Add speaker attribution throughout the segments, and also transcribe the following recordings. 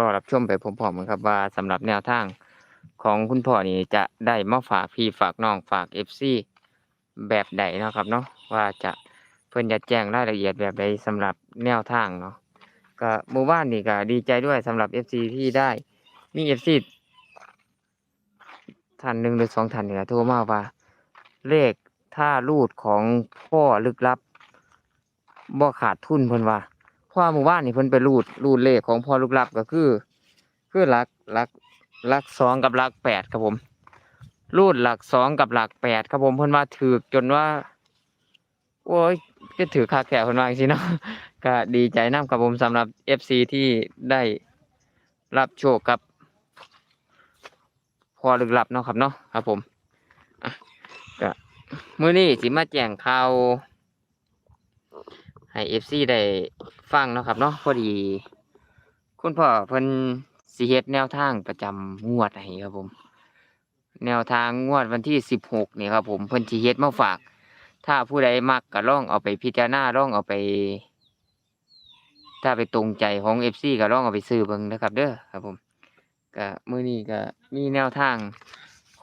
Speaker 1: รอรับชมไปพร้อมๆกันครับว่าสำหรับแนวทางของคุณพ่อนี่จะได้มาฝากพี่ฝากน้องฝากเอฟซีแบบใดนะครับเนาะว่าจะเพิ่อนจะแจ้งรายละเอียดแบบใดสำหรับแนวทางเนาะก็หมู่บ้านนี่ก็ดีใจด้วยสำหรับเอฟซีที่ได้มีเอฟซีท่านหนึ่งหรือสองท่านนี่แหละโทรมาว่า เลขท่ารูดของพ่อลึกลับบ่ขาดทุนเพิ่นว่า พราะว่าหมู่บ้านนี่เพิ่นไปรูดรูดเลขของพ่อลึกลับก็คือ คือหลักหลักหลักสองกับหลักแปดครับผม รูดหลักสองกับหลักแปดครับผมเพิ่นว่าถือจนว่า โอ้ยก็ถือคาแก่เพิ่นว่าจริงๆเนาะก็ดีใจนํครับผมสำหรับ FC ที่ได้รับโชคกับพอลึกลับเนาะครับเนาะครับผมก็มื้อนี้สิมาแจ้งข่าวให้ FC ได้ ฟังเนาะครับเนาะพอดี คุณพ่อเพิ่นสิเฮ็ดแนวทางประจำงวดให้ครับผม แนวทางงวดวันที่สิบหกนี่ครับ ผมเพิ่นสิเฮ็ดมาฝาก ถ้าผู้ใดมักก็ลองเอาไปพิจารณาลองเอาไป ถ้าไปตรงใจของ FC ก็ลองเอาไปซื้อเบิ่งนะครับ เด้อครับผมก็มื้อนี้ก็มีแนวทาง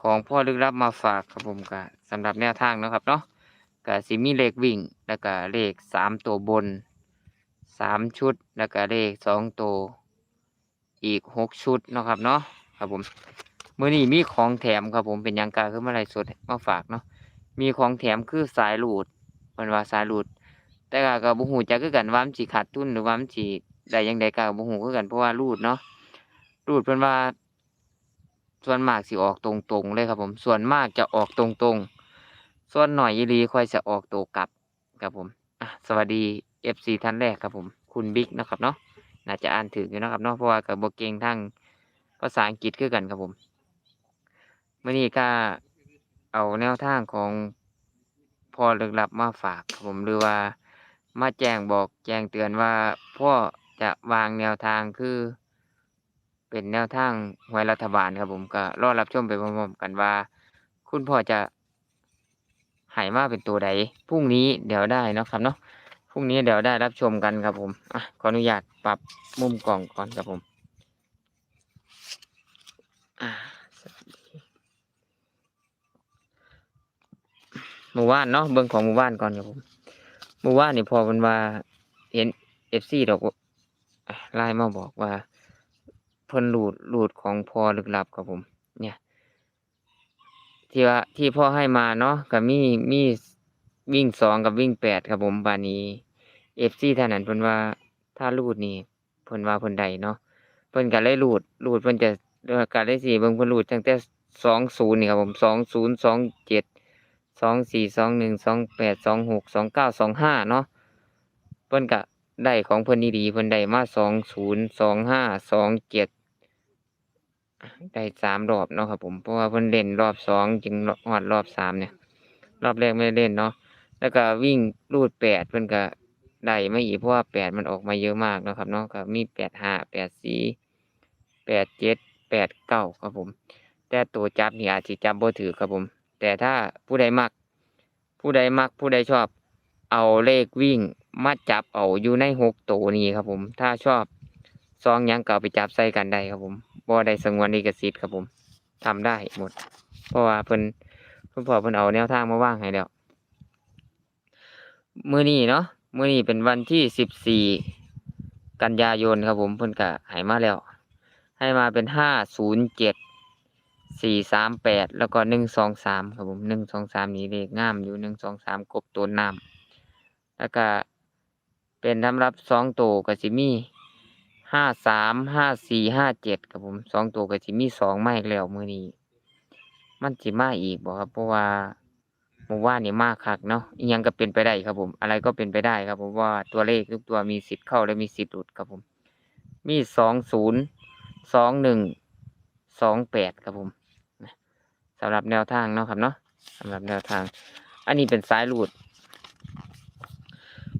Speaker 1: ของพ่อลึกลับมาฝากครับผมก็สำหรับแนวทางนะครับเนาะก็สิมีเลขวิ่ง แล้วก็เลขสามตัวบน สามชุด แล้วก็เลขสองตัวอีกหกชุดเนาะครับเนาะครับผมมื้อนี้มีของแถมครับผมเป็นยังกาคือมาไลฟ์สดมาฝากเนาะมีของแถมคือสายรูดเพิ่นว่าสายรูดแต่ก็ก็บ่ฮู้จักคือกันว่ามันสิขาดทุนหรือว่ามันสิได้จังไดก็บ่ฮู้คือกันเพราะว่ารูดเนาะรูดเพิ่นว่า ส่วนมากสิออกตรงๆเลยครับผม ส่วนมากจะออกตรงๆส่วนหน่อยอีหลีค่อยจะออกตัวกลับครับผมอะสวัสดี FC ท่านแรกครับผม คุณบิ๊กนะครับเนาะน่าจะอ่านถึกอยู่นะครับเนาะเพราะว่าก็บ่เก่งทางภาษาอังกฤษคือกันครับผมมื่อนี้ก็เอาแนวทางของพ่อลึกลับมาฝากครับผมหรือว่ามาแจ้งบอกแจ้งเตือนว่าพ่อจะวางแนวทางคือเป็นแนวทางหวยรัฐบาลครับผมก็รอรับชมไปพร้อมๆกันว่า คุณพ่อจะหายมาเป็นตัวใดพรุ่งนี้เดี๋ยวได้เนาะครับเนาะ พรุ่งนี้เดี๋ยวได้รับชมกันครับผมอะขออนุญาตปรับมุมกล่องก่อนครับผมหมู่บ้านเนาะเบิ่งของหมู่บ้านก่อนครับผมหมู่บ้านนี่พอมันว่าเห็นเอฟซีดอกไลน์มาบอกว่า เพิ่นหลุดหลุดของพอลึกลับครับผม เนี่ย ที่ว่าที่พ่อให้มาเนาะกับมีมี วิ่งสองกับวิ่งแปดครับผมบานี้เอฟซีท่านนั้นเพิ่นว่าถ้ารูดนี่เพิ่นว่าเพิ่นใดเนาะเพิ่นก็เลยรูดรูดเพิ่นจะเอ่อการได้สี่เบิ่งเพิ่นรูดตั้งแต่สองศูนย์นี่ครับผมสองศูนย์สองเจ็ดสองสี่สองหนึ่งสองแปดสองหกสองเก้าสองห้าเนาะเพิ่นก็ได้ของเพิ่นดีๆเพิ่นได้มาสองศูนย์สองห้าสองเจ็ดได้สามรอบเนาะครับผมเพราะว่าเพิ่นเล่นรอบสองจึงฮอดรอบสามเนี่ย รอบแรกไม่ได้เล่นเนาะ แล้วก็วิ่งรูดแปดเพิ่นก็ได้ไม่อีกเพราะว่าแปดมันออกมาเยอะมากนะครับเนาะก็มีแปดห้าแปดสี่แปดเจ็ดแปดเก้าครับผม แต่ตัวจับนี่อาจสิจับบ่ถือครับผม แต่ถ้าผู้ใดมัก ผู้ใดมักผู้ใดชอบ เอาเลขวิ่งมาจับเอาอยู่ในหกตัวนี้ครับผม ถ้าชอบซองยังเก็เอาไปจับใส่กันได้ครับผมบ่ได้สงวนลิขสิทธิ์ครับผมทำได้หมด เพราะว่าเพิ่นเพิ่นพอเพิ่นเอาแนวทางมาว่างให้แล้ว มื้อนี้เนาะมื้อนี้เป็นวันที่สิบสี่กันยายนครับผมเพิ่นก็ให้มาแล้ว ให้มาเป็นห้าศูนย์เจ็ดสี่สามแปดแล้วก็หนึ่งสองสามครับผมหนึ่งสองสามนี่เลขงามอยู่หนึ่งสองสามกบตัวน้ำแล้วก็เป็นสำหรับสองตัวกับสิมี่ห้าสามห้าสี่ห้าเจ็ดครับผมสองตัวกับสิมี่สองมาอีกแล้วมือนี้ มันสิมาอีกบอกครับเพราะว่า หมู่ว่านนี่มากคักเนาะยังก็เป็นไปได้ครับผม อะไรก็เป็นไปได้ครับผมว่าตัวเลขทุกตัวมีสิทธิ์เข้าและมีสิทธิ์หลุดครับผม มีสองศูนย์สองหนึ่งสองแปดครับผมสำหรับแนวทางเนาะครับเนาะสำหรับแนวทาง อันนี้เป็นสายรูด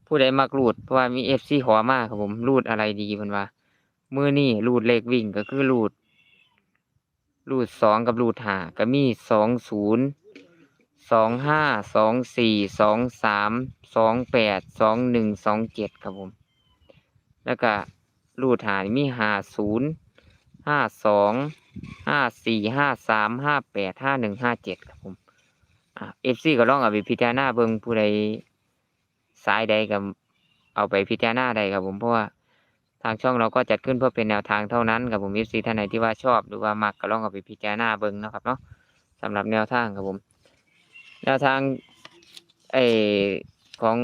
Speaker 1: ผู้ใดมักรูดเพราะว่ามีเอฟซีขอมากครับผมรูดอะไรดีเพิ่นว่ามือนี่รูดเลขวิ่งก็คือรูดรูดสองกับรูดห้าก็มีสองศูนย์ สองห้าสองสี่สองสามสองแปดสองหนึ่งสองเจ็ดครับผม แล้วก็รูดหานี่มีหาศูนย์ห้าสองห้าสี่ห้าสามห้าแปดห้าหนึ่งห้าเจ็ดครับผมอ่าเอฟซีก็ลองเอาไปพิจารณาเบิ่งผู้ใดสายใดกับเอาไปพิจารณาใดครับผมเพราะว่าทางช่องเราก็จัดขึ้นเพื่อเป็นแนวทางเท่านั้นครับผมเอฟซีท่านไหนที่ว่าชอบหรือว่ามักก็ลองเอาไปพิจารณาเบิ่งนะครับเนาะสำหรับแนวทางครับผม แนวทางไอของ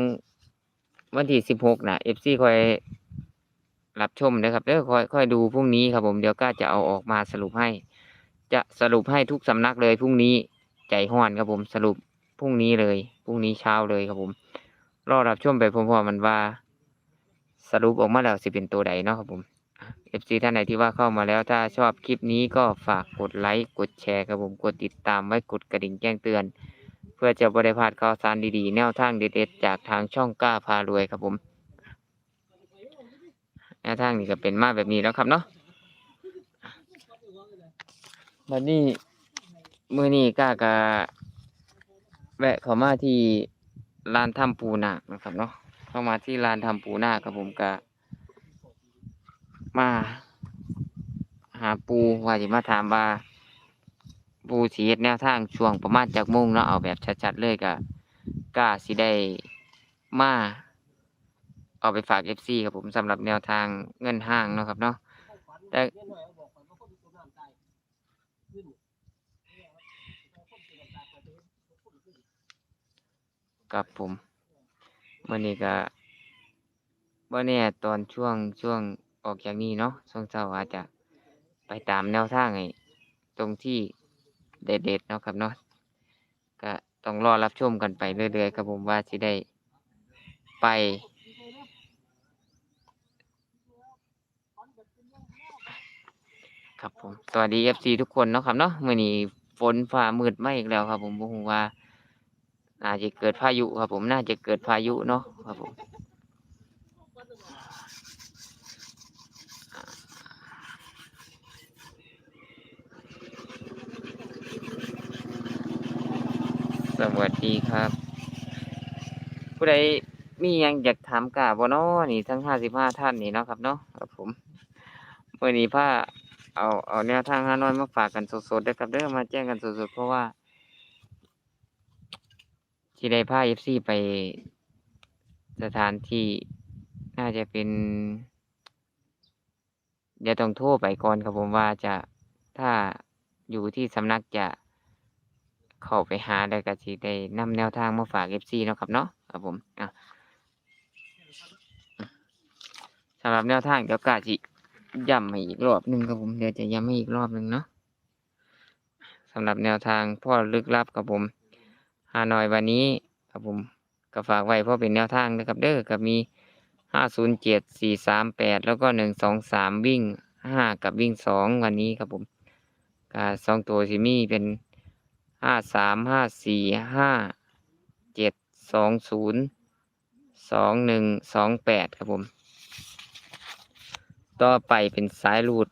Speaker 1: วันที่สิบหกนะเอฟซีคอยรับชมนะครับเด้อคอยคอยดูพรุ่งนี้ครับผมเดี๋ยวก็จะเอาออกมาสรุปให้ จะสรุปให้ทุกสำนักเลยพรุ่งนี้ใจห้อนครับผมสรุปพรุ่งนี้เลยพรุ่งนี้เช้าเลยครับผม รอรับชมไปพร้อมๆมันว่า สรุปออกมาแล้วสิเป็นตัวใดเนาะครับผมเอฟซีท่านไหนที่ว่าเข้ามาแล้วถ้าชอบคลิปนี้ก็ฝากกดไลค์กดแชร์ครับผมกดติดตามไว้กดกระดิ่งแจ้งเตือน พื่อจะบริพลาดข่าวสารดีๆ แนวทางเด็ดๆจากทางช่องกล้าพารวยครับผมแนวทางนี้ก็เป็นมาแบบนี้แล้วครับเนาะวันนี้มือนี้กล้ากะแวะเข้ามาที่ลานถ้ำปูนานะครับเนาะเข้ามาที่ลานถ้ำปูนาคครับผมกะมา หาปูว่าจะมาถามว่า ปูสีเฮ็ดแนวทางช่วงประมาณจากโมงเนาะเอาแบบชัดๆเลยก็กล้าสิได้มาเอาไปฝาก FC ครับผมสำหรับแนวทางเงินห้างเนาะครับเนาะแต่กับผมวันนี้ก็บ่แน่ตอนช่วงช่วงออกจากนี้เนาะช่วงเช้าอาจจะไปตามแนวทางไอ้ตรงที่ เด็ดๆเนาะครับเนาะก็ต้องรอรับชมกันไปเรื่อยๆครับผมว่าสิได้ไป ครับผมสวัสดี FC ทุกคนเนาะครับเนาะมื้อนี้ฝนฟ้ามืดไมาอีกแล้วครับ ผมบ่ฮู้ว่าน่าจะเกิดพายุครับผมน่าจะเกิดพายุเนาะครับผม วัสดีครับ ผู้ใดมียังอยากถามกาบ่นาะนี่ทั้ง55ท่านนี่เนาะครับเนาะครับผมเมื้อนี้พาเอาเอาแนวทางฮานอยมาฝากกันสดๆเด้ครับเด้อมาแจ้งกันสดๆเพราะว่าที่ได้พา FC ไปสถานที่น่าจะเป็นเดี๋ยวต้องโทรไปก่อนครับผมว่าจะถ้าอยู่ที่สำนักจะ เข้าไปหาแล้วก็สิได้นำแนวทางมาฝาก FC เนาะครับเนาะครับผมอะสำหรับแนวทางเดี๋ยวกาสิย้ำให้อีกรอบหนึ่งครับผมเดี๋ยวจะย้ำให้อีกรอบหนึ่งเนาะสำหรับแนวทางพ่อลึกลับครับผมฮานอยวันนี้ครับผมก็ฝากไว้เพราะเป็นแนวทางนะครับเด้อกับมีห้าศูนย์เจ็ดสี่สามแปดแล้วก็หนึ่งสองสามวิ่งห้ากับวิ่งสองวันนี้ครับผมกาสองตัวสิมี่เป็น ห้าสามห้าสี่ห้าเจ็ดสองศูนย์สองหนึ่งสองแปดครับผม ต่อไปเป็นสายรูด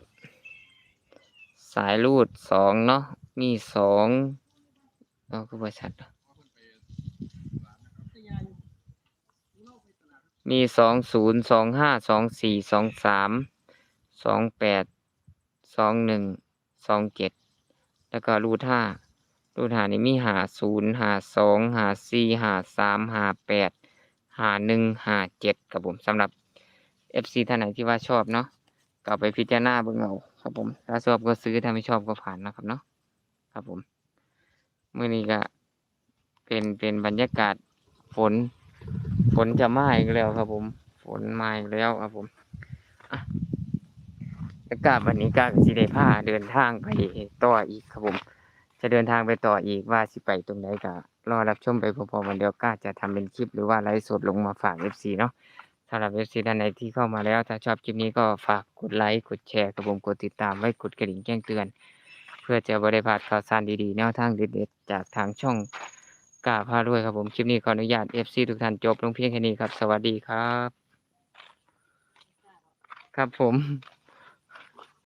Speaker 1: สายรูดสองเนาะมีสองเอาก็บริษัทมีสองศูนย์สองห้าสองสี่สองสามสองแปดสองหนึ่งสองเจ็ดแล้วก็รูดห้า รูดหานี่มีหาศูนย์หาสองหาสี่หาสามหาแปดหาหนึ่งหาเจ็ดครับผมสำหรับ FC ท่านไหนที่ว่าชอบเนาะก็เอาไปพิจารณาเบิ่งเอาครับผมถ้าชอบก็ซื้อถ้าไม่ชอบก็ผ่านนะครับเนาะครับผมเมื้อนี้ก็เป็นเป็นบรรยากาศฝน ฝนจะมาอีกแล้วครับผม ฝนมาอีกแล้วครับผมอากาศวันนี้ก็สิได้พาเดินทางไปต่ออีกครับผม จะเดินทางไปต่ออีกว่าสิไปตรงไหนก็รอรับชมไปพอๆกันเดียวก็จะทำเป็นคลิปหรือว่าไลฟ์สดลงมาฝาก FC เนาะสำหรับ FC ท่านไหนที่เข้ามาแล้ว ถ้าชอบคลิปนี้ก็ฝากกดไลค์กดแชร์กับผมกดติดตามไว้กดกระดิ่งแจ้งเตือน เพื่อจะบริพลาดข่าวสารดีๆแนวทางเด็ดๆจากทางช่องกาพาด้วยครับผมคลิปนี้ขออนุญาต FC ทุกท่านจบลงเพียงแค่นี้ครับ สวัสดีครับ ครับผม